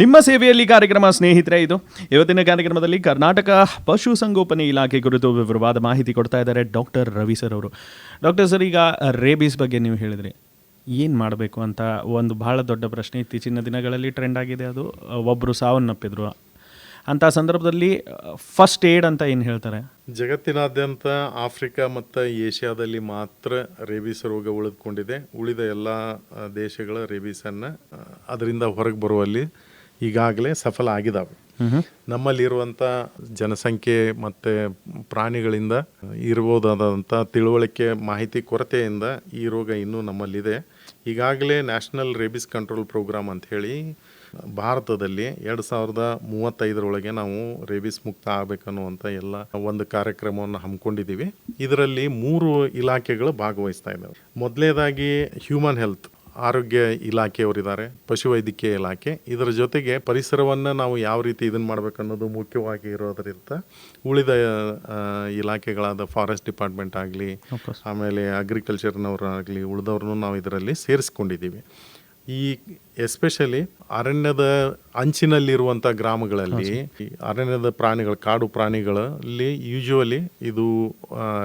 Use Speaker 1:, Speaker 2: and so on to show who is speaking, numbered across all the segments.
Speaker 1: ನಿಮ್ಮ ಸೇವೆಯಲ್ಲಿ ಕಾರ್ಯಕ್ರಮ, ಸ್ನೇಹಿತರೆ, ಇದು ಇವತ್ತಿನ ಕಾರ್ಯಕ್ರಮದಲ್ಲಿ ಕರ್ನಾಟಕ ಪಶುಸಂಗೋಪನೆ ಇಲಾಖೆ ಕುರಿತು ವಿವರವಾದ ಮಾಹಿತಿ ಕೊಡ್ತಾ ಇದ್ದಾರೆ ಡಾಕ್ಟರ್ ರವಿ ಸರ್ ಅವರು. ಡಾಕ್ಟರ್ ಸರ್, ಈಗ ರೇಬೀಸ್ ಬಗ್ಗೆ ನೀವು ಹೇಳಿದ್ರಿ. ಏನು ಮಾಡಬೇಕು ಅಂತ ಒಂದು ಬಹಳ ದೊಡ್ಡ ಪ್ರಶ್ನೆ ಇತ್ತೀಚಿನ ದಿನಗಳಲ್ಲಿ ಟ್ರೆಂಡ್ ಆಗಿದೆ ಅದು. ಒಬ್ಬರು ಸಾವನ್ನಪ್ಪಿದ್ರು. ಅಂಥ ಸಂದರ್ಭದಲ್ಲಿ ಫಸ್ಟ್ ಏಡ್ ಅಂತ ಏನು ಹೇಳ್ತಾರೆ?
Speaker 2: ಜಗತ್ತಿನಾದ್ಯಂತ ಆಫ್ರಿಕಾ ಮತ್ತು ಏಷ್ಯಾದಲ್ಲಿ ಮಾತ್ರ ರೇಬೀಸ್ ರೋಗ ಉಳಿದುಕೊಂಡಿದೆ. ಉಳಿದ ಎಲ್ಲ ದೇಶಗಳ ರೇಬೀಸನ್ನು ಅದರಿಂದ ಹೊರಗೆ ಬರುವಲ್ಲಿ ಈಗಾಗಲೇ ಸಫಲ ಆಗಿದ್ದಾವೆ ನಮ್ಮಲ್ಲಿರುವಂಥ ಜನಸಂಖ್ಯೆ ಮತ್ತು ಪ್ರಾಣಿಗಳಿಂದ ಇರ್ಬೋದಾದಂಥ ತಿಳುವಳಿಕೆ ಮಾಹಿತಿ ಕೊರತೆಯಿಂದ ಈ ರೋಗ ಇನ್ನೂ ನಮ್ಮಲ್ಲಿದೆ. ಈಗಾಗಲೇ ನ್ಯಾಷನಲ್ ರೇಬಿಸ್ ಕಂಟ್ರೋಲ್ ಪ್ರೋಗ್ರಾಮ್ ಅಂತ ಹೇಳಿ ಭಾರತದಲ್ಲಿ ಎರಡು ಸಾವಿರದ ಮೂವತ್ತೈದರೊಳಗೆ ನಾವು ರೇಬಿಸ್ ಮುಕ್ತ ಆಗಬೇಕನ್ನುವಂಥ ಎಲ್ಲ ಒಂದು ಕಾರ್ಯಕ್ರಮವನ್ನು ಹಮ್ಮಿಕೊಂಡಿದ್ದೀವಿ. ಇದರಲ್ಲಿ ಮೂರು ಇಲಾಖೆಗಳು ಭಾಗವಹಿಸ್ತಾ ಇದ್ದಾವೆ. ಮೊದಲನೇದಾಗಿ ಹ್ಯೂಮನ್ ಹೆಲ್ತ್ ಆರೋಗ್ಯ ಇಲಾಖೆಯವರಿದ್ದಾರೆ ಪಶುವೈದ್ಯಕೀಯ ಇಲಾಖೆ. ಇದರ ಜೊತೆಗೆ ಪರಿಸರವನ್ನು ನಾವು ಯಾವ ರೀತಿ ಇದನ್ನು ಮಾಡಬೇಕು ಅನ್ನೋದು ಮುಖ್ಯವಾಗಿ ಇರೋದರಿಂದ ಉಳಿದ ಇಲಾಖೆಗಳಾದ ಫಾರೆಸ್ಟ್ ಡಿಪಾರ್ಟ್ಮೆಂಟ್ ಆಗಲಿ ಆಮೇಲೆ ಅಗ್ರಿಕಲ್ಚರ್ನವರಾಗಲಿ ಉಳಿದವ್ರನ್ನೂ ನಾವು ಇದರಲ್ಲಿ ಸೇರಿಸ್ಕೊಂಡಿದ್ದೀವಿ. ಈ ಎಸ್ಪೆಷಲಿ ಅರಣ್ಯದ ಅಂಚಿನಲ್ಲಿರುವಂಥ ಗ್ರಾಮಗಳಲ್ಲಿ ಅರಣ್ಯದ ಪ್ರಾಣಿಗಳು, ಕಾಡು ಪ್ರಾಣಿಗಳಲ್ಲಿ ಯೂಶುವಲಿ ಇದು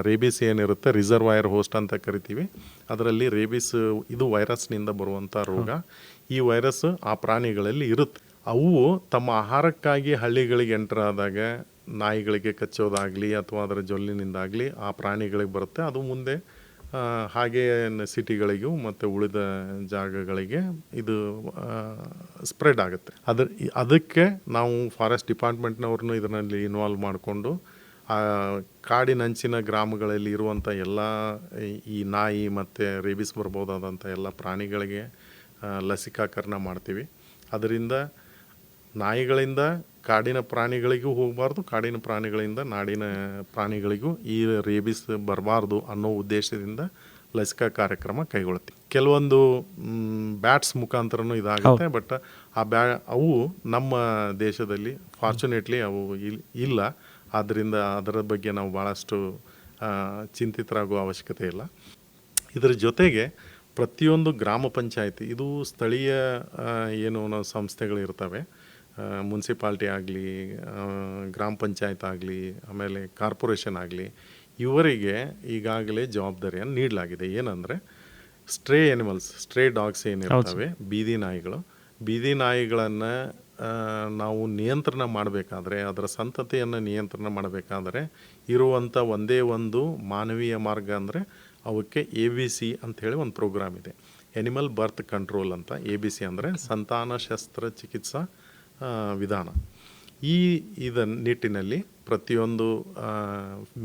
Speaker 2: ರೇಬಿಸ್ ಏನಿರುತ್ತೆ ರಿಸರ್ವಾಯರ್ ಹೋಸ್ಟ್ ಅಂತ ಕರಿತೀವಿ. ಅದರಲ್ಲಿ ರೇಬಿಸ್ ಇದು ವೈರಸ್ನಿಂದ ಬರುವಂಥ ರೋಗ. ಈ ವೈರಸ್ ಆ ಪ್ರಾಣಿಗಳಲ್ಲಿ ಇರುತ್ತೆ. ಅವು ತಮ್ಮ ಆಹಾರಕ್ಕಾಗಿ ಹಳ್ಳಿಗಳಿಗೆ ಎಂಟರ್ ಆದಾಗ, ನಾಯಿಗಳಿಗೆ ಕಚ್ಚೋದಾಗಲಿ ಅಥವಾ ಅದರ ಜೊಲ್ಲಿನಿಂದಾಗಲಿ ಆ ಪ್ರಾಣಿಗಳಿಗೆ ಬರುತ್ತೆ. ಅದು ಮುಂದೆ ಹಾಗೆ ಸಿಟಿಗಳಿಗೂ ಮತ್ತು ಉಳಿದ ಜಾಗಗಳಿಗೆ ಇದು ಸ್ಪ್ರೆಡ್ ಆಗುತ್ತೆ. ಅದ್ರ ಅದಕ್ಕೆ ನಾವು ಫಾರೆಸ್ಟ್ ಡಿಪಾರ್ಟ್ಮೆಂಟ್ನವ್ರನ್ನೂ ಇದರಲ್ಲಿ ಇನ್ವಾಲ್ವ್ ಮಾಡಿಕೊಂಡು ಕಾಡಿನಂಚಿನ ಗ್ರಾಮಗಳಲ್ಲಿ ಇರುವಂಥ ಎಲ್ಲ, ಈ- ನಾಯಿ ಮತ್ತು ರೇಬಿಸ್ ಬರ್ಬೋದಾದಂಥ ಎಲ್ಲ ಪ್ರಾಣಿಗಳಿಗೆ ಲಸಿಕಾಕರಣ ಮಾಡ್ತೀವಿ. ಅದರಿಂದ ನಾಯಿಗಳಿಂದ ಕಾಡಿನ ಪ್ರಾಣಿಗಳಿಗೂ ಹೋಗಬಾರ್ದು ಕಾಡಿನ ಪ್ರಾಣಿಗಳಿಂದ ನಾಡಿನ ಪ್ರಾಣಿಗಳಿಗೂ ಈ ರೇಬಿಸ್ ಬರಬಾರ್ದು ಅನ್ನೋ ಉದ್ದೇಶದಿಂದ ಲಸಿಕಾ ಕಾರ್ಯಕ್ರಮ ಕೈಗೊಳ್ಳುತ್ತೆ ಕೆಲವೊಂದು ಬ್ಯಾಟ್ಸ್ ಮುಖಾಂತರನೂ ಇದಾಗುತ್ತೆ ಬಟ್ ಆ ಬ್ಯಾ ಅವು ನಮ್ಮ ದೇಶದಲ್ಲಿ ಫಾರ್ಚುನೇಟ್ಲಿ ಅವು ಇಲ್- ಇಲ್ಲ. ಆದ್ದರಿಂದ ಅದರ ಬಗ್ಗೆ ನಾವು ಭಾಳಷ್ಟು ಚಿಂತಿತರಾಗುವ ಅವಶ್ಯಕತೆ ಇಲ್ಲ. ಇದರ ಜೊತೆಗೆ ಪ್ರತಿಯೊಂದು ಗ್ರಾಮ ಪಂಚಾಯತಿ ಇದು ಸ್ಥಳೀಯ ಏನು ಸಂಸ್ಥೆಗಳಿರ್ತವೆ. ಸಂಸ್ಥೆಗಳು ಇರ್ತವೆ ಮುನ್ಸಿಪಾಲ್ಟಿ ಆಗಲಿ ಗ್ರಾಮ ಪಂಚಾಯತ್ ಆಗಲಿ ಆಮೇಲೆ ಕಾರ್ಪೊರೇಷನ್ ಆಗಲಿ ಇವರಿಗೆ ಈಗಾಗಲೇ ಜವಾಬ್ದಾರಿಯನ್ನು ನೀಡಲಾಗಿದೆ. ಏನಂದರೆ ಸ್ಟ್ರೇ ಎನಿಮಲ್ಸ್ ಸ್ಟ್ರೇ ಡಾಗ್ಸ್ ಏನಿರ್ತವೆ ಬೀದಿ ನಾಯಿಗಳು. ಬೀದಿ ನಾಯಿಗಳನ್ನು ನಾವು ನಿಯಂತ್ರಣ ಮಾಡಬೇಕಾದ್ರೆ ಅದರ ಸಂತತಿಯನ್ನು ನಿಯಂತ್ರಣ ಮಾಡಬೇಕಾದ್ರೆ ಇರುವಂಥ ಒಂದೇ ಒಂದು ಮಾನವೀಯ ಮಾರ್ಗ ಅಂದರೆ ಅವಕ್ಕೆ ಎ ಬಿ ಸಿ ಅಂಥೇಳಿ ಒಂದು ಪ್ರೋಗ್ರಾಮ್ ಇದೆ. ಎನಿಮಲ್ ಬರ್ತ್ ಕಂಟ್ರೋಲ್ ಅಂತ ಎ ಬಿ ಸಿ ಅಂದರೆ ಸಂತಾನ ಶಸ್ತ್ರ ಚಿಕಿತ್ಸಾ ವಿಧಾನ. ಈ ಇದ ನಿಟ್ಟಿನಲ್ಲಿ ಪ್ರತಿಯೊಂದು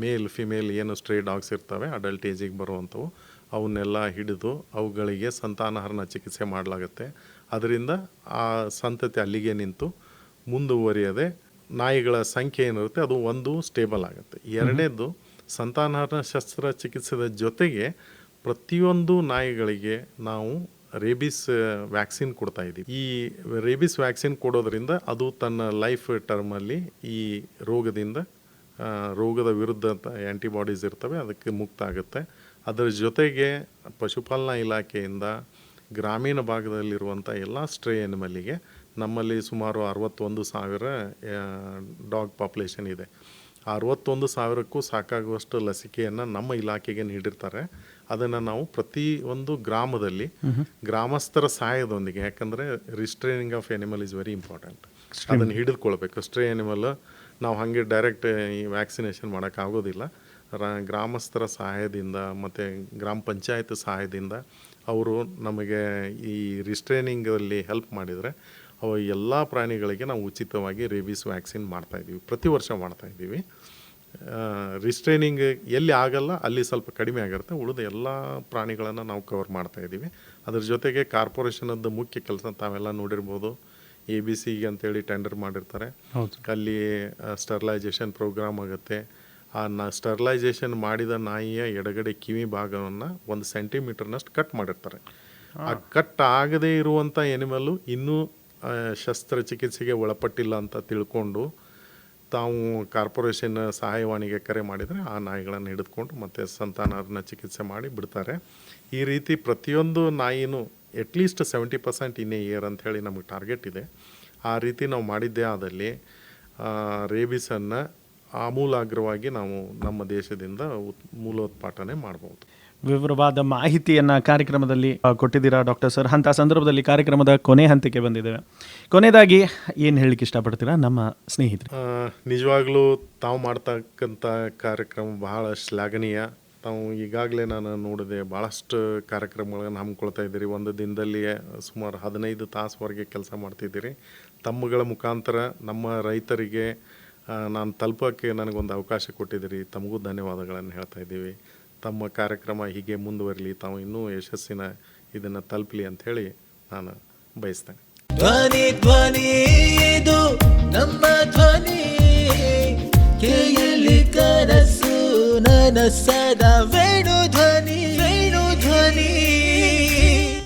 Speaker 2: ಮೇಲ್, ಫಿಮೇಲ್ ಏನು ಸ್ಟ್ರೇ ಡಾಗ್ಸ್ ಇರ್ತವೆ, ಅಡಲ್ಟ್ ಏಜಿಗೆ ಬರುವಂಥವು, ಅವನ್ನೆಲ್ಲ ಹಿಡಿದು ಅವುಗಳಿಗೆ ಸಂತಾನಹರಣ ಚಿಕಿತ್ಸೆ ಮಾಡಲಾಗುತ್ತೆ. ಅದರಿಂದ ಆ ಸಂತತಿ ಅಲ್ಲಿಗೆ ನಿಂತು ಮುಂದುವರಿಯದೆ ನಾಯಿಗಳ ಸಂಖ್ಯೆ ಏನಿರುತ್ತೆ, ಅದು ಒಂದು ಸ್ಟೇಬಲ್ ಆಗುತ್ತೆ. ಎರಡನೇದು, ಸಂತಾನಹರಣ ಶಸ್ತ್ರಚಿಕಿತ್ಸೆದ ಜೊತೆಗೆ ಪ್ರತಿಯೊಂದು ನಾಯಿಗಳಿಗೆ ನಾವು ರೇಬಿಸ್ ವ್ಯಾಕ್ಸಿನ್ ಕೊಡ್ತಾ ಇದ್ದೀವಿ. ಈ ರೇಬಿಸ್ ವ್ಯಾಕ್ಸಿನ್ ಕೊಡೋದ್ರಿಂದ ಅದು ತನ್ನ ಲೈಫ್ ಟರ್ಮಲ್ಲಿ ಈ ರೋಗದಿಂದ ರೋಗದ ವಿರುದ್ಧ ಆ್ಯಂಟಿಬಾಡೀಸ್ ಇರ್ತವೆ, ಅದಕ್ಕೆ ಮುಕ್ತ ಆಗುತ್ತೆ. ಅದರ ಜೊತೆಗೆ ಪಶುಪಾಲನಾ ಇಲಾಖೆಯಿಂದ ಗ್ರಾಮೀಣ ಭಾಗದಲ್ಲಿರುವಂಥ ಎಲ್ಲ ಸ್ಟ್ರೇ ಎನಿಮಲ್ಲಿಗೆ ನಮ್ಮಲ್ಲಿ ಸುಮಾರು ಅರವತ್ತೊಂದು ಸಾವಿರ ಡಾಗ್ ಪಾಪ್ಯುಲೇಷನ್ ಇದೆ. ಅರವತ್ತೊಂದು ಸಾವಿರಕ್ಕೂ ಸಾಕಾಗುವಷ್ಟು ಲಸಿಕೆಯನ್ನು ನಮ್ಮ ಇಲಾಖೆಗೆ ನೀಡಿರ್ತಾರೆ. ಅದನ್ನು ನಾವು ಪ್ರತಿ ಒಂದು ಗ್ರಾಮದಲ್ಲಿ ಗ್ರಾಮಸ್ಥರ ಸಹಾಯದೊಂದಿಗೆ ಯಾಕಂದರೆ restraining of animal is very important ಅದನ್ನು ಹಿಡಿದುಕೊಳ್ಬೇಕು. ಸ್ಟ್ರೇ ಎನಿಮಲ್ ನಾವು ಹಾಗೆ ಡೈರೆಕ್ಟ್ ಈ ವ್ಯಾಕ್ಸಿನೇಷನ್ ಮಾಡೋಕ್ಕಾಗೋದಿಲ್ಲ ರ ಗ್ರಾಮಸ್ಥರ ಸಹಾಯದಿಂದ ಮತ್ತು ಗ್ರಾಮ ಪಂಚಾಯತ್ ಸಹಾಯದಿಂದ ಅವರು ನಮಗೆ ಈ ರಿಸ್ಟ್ರೈನಿಂಗಲ್ಲಿ ಹೆಲ್ಪ್ ಮಾಡಿದರೆ ಅವು ಎಲ್ಲ ಪ್ರಾಣಿಗಳಿಗೆ ನಾವು ಉಚಿತವಾಗಿ ರೇಬಿಸ್ ವ್ಯಾಕ್ಸಿನ್ ಮಾಡ್ತಾಯಿದ್ದೀವಿ ಪ್ರತಿ ವರ್ಷ ಮಾಡ್ತಾಯಿದ್ದೀವಿ ರಿಸ್ಟ್ರೈನಿಂಗ್ ಎಲ್ಲಿ ಆಗಲ್ಲ ಅಲ್ಲಿ ಸ್ವಲ್ಪ ಕಡಿಮೆ ಆಗಿರುತ್ತೆ. ಉಳಿದ ಎಲ್ಲ ಪ್ರಾಣಿಗಳನ್ನು ನಾವು ಕವರ್ ಮಾಡ್ತಾಯಿದ್ದೀವಿ ಅದ್ರ ಜೊತೆಗೆ ಕಾರ್ಪೊರೇಷನದ್ದು ಮುಖ್ಯ ಕೆಲಸ ತಾವೆಲ್ಲ ನೋಡಿರ್ಬೋದು. ಎ ಬಿ ಸಿ ಅಂತೇಳಿ ಟೆಂಡರ್ ಮಾಡಿರ್ತಾರೆ. ಅಲ್ಲಿ ಸ್ಟರ್ಲೈಜೇಷನ್ ಪ್ರೋಗ್ರಾಮ್ ಆಗುತ್ತೆ. ಆ ನ ಸ್ಟರ್ಲೈಜೇಷನ್ ಮಾಡಿದ ನಾಯಿಯ ಎಡಗಡೆ ಕಿವಿ ಭಾಗವನ್ನು ಒಂದು ಸೆಂಟಿಮೀಟರ್ನಷ್ಟು ಕಟ್ ಮಾಡಿರ್ತಾರೆ. ಆ ಕಟ್ ಆಗದೇ ಇರುವಂಥ ಎನಿಮಲ್ಲು ಇನ್ನೂ ಶಸ್ತ್ರಚಿಕಿತ್ಸೆಗೆ ಒಳಪಟ್ಟಿಲ್ಲ ಅಂತ ತಿಳ್ಕೊಂಡು ತಾವು ಕಾರ್ಪೊರೇಷನ್ ಸಹಾಯವಾಣಿಗೆ ಕರೆ ಮಾಡಿದರೆ ಆ ನಾಯಿಗಳನ್ನು ಹಿಡಿದುಕೊಂಡು ಮತ್ತೆ ಸಂತಾನರನ್ನ ಚಿಕಿತ್ಸೆ ಮಾಡಿ ಬಿಡ್ತಾರೆ. ಈ ರೀತಿ ಪ್ರತಿಯೊಂದು ನಾಯಿನೂ at least seventy percent in a year ಅಂತ ಹೇಳಿ ನಮಗೆ ಟಾರ್ಗೆಟ್ ಇದೆ. ಆ ರೀತಿ ನಾವು ಮಾಡಿದ್ದೇ ಆದಲ್ಲಿ ರೇಬಿಸನ್ನು ಆಮೂಲಾಗ್ರವಾಗಿ ನಾವು ನಮ್ಮ ದೇಶದಿಂದ ಉತ್, ಮೂಲೋತ್ಪಾಟನೆ ಮಾಡ್ಬೋದು.
Speaker 1: ವಿವರವಾದ ಮಾಹಿತಿಯನ್ನು ಕಾರ್ಯಕ್ರಮದಲ್ಲಿ ಕೊಟ್ಟಿದ್ದೀರಾ ಡಾಕ್ಟರ್ ಸರ್? ಅಂತ ಸಂದರ್ಭದಲ್ಲಿ ಕಾರ್ಯಕ್ರಮದ ಕೊನೆ ಹಂತಕ್ಕೆ ಬಂದಿದ್ದೇವೆ. ಕೊನೆಯದಾಗಿ ಏನು ಹೇಳಲಿಕ್ಕೆ ಇಷ್ಟಪಡ್ತೀರಾ ನಮ್ಮ ಸ್ನೇಹಿತರು?
Speaker 2: ನಿಜವಾಗ್ಲೂ ತಾವು ಮಾಡ್ತಕ್ಕಂಥ ಕಾರ್ಯಕ್ರಮ ಬಹಳ ಶ್ಲಾಘನೀಯ. ತಾವು ಈಗಾಗಲೇ ನಾನು ನೋಡಿದೆ ಭಾಳಷ್ಟು ಕಾರ್ಯಕ್ರಮಗಳನ್ನು ಹಮ್ಮಿಕೊಳ್ತಾ ಇದ್ದೀರಿ. ಒಂದು ದಿನದಲ್ಲಿ ಸುಮಾರು ಹದಿನೈದು ತಾಸುವರೆಗೆ ಕೆಲಸ ಮಾಡ್ತಿದ್ದೀರಿ. ತಮ್ಮಗಳ ಮುಖಾಂತರ ನಮ್ಮ ರೈತರಿಗೆ ನಾನು ತಲುಪೋಕ್ಕೆ ನನಗೊಂದು ಅವಕಾಶ ಕೊಟ್ಟಿದ್ದೀರಿ. ತಮಗೂ ಧನ್ಯವಾದಗಳನ್ನು ಹೇಳ್ತಾ ಇದ್ದೀವಿ. ತಮ್ಮ ಕಾರ್ಯಕ್ರಮ ಹೀಗೆ ಮುಂದುವರಲಿ, ತಾವು ಇನ್ನೂ ಯಶಸ್ಸಿನ ಇದನ್ನು ತಲುಪಲಿ ಹೇಳಿ ನಾನು ಬಯಸ್ತೇನೆ.
Speaker 3: ಧ್ವನಿ ಧ್ವನಿ ಇದು ನಮ್ಮ ಧ್ವನಿ. ಕೇಳಿ ಕನಸು ನನಸದ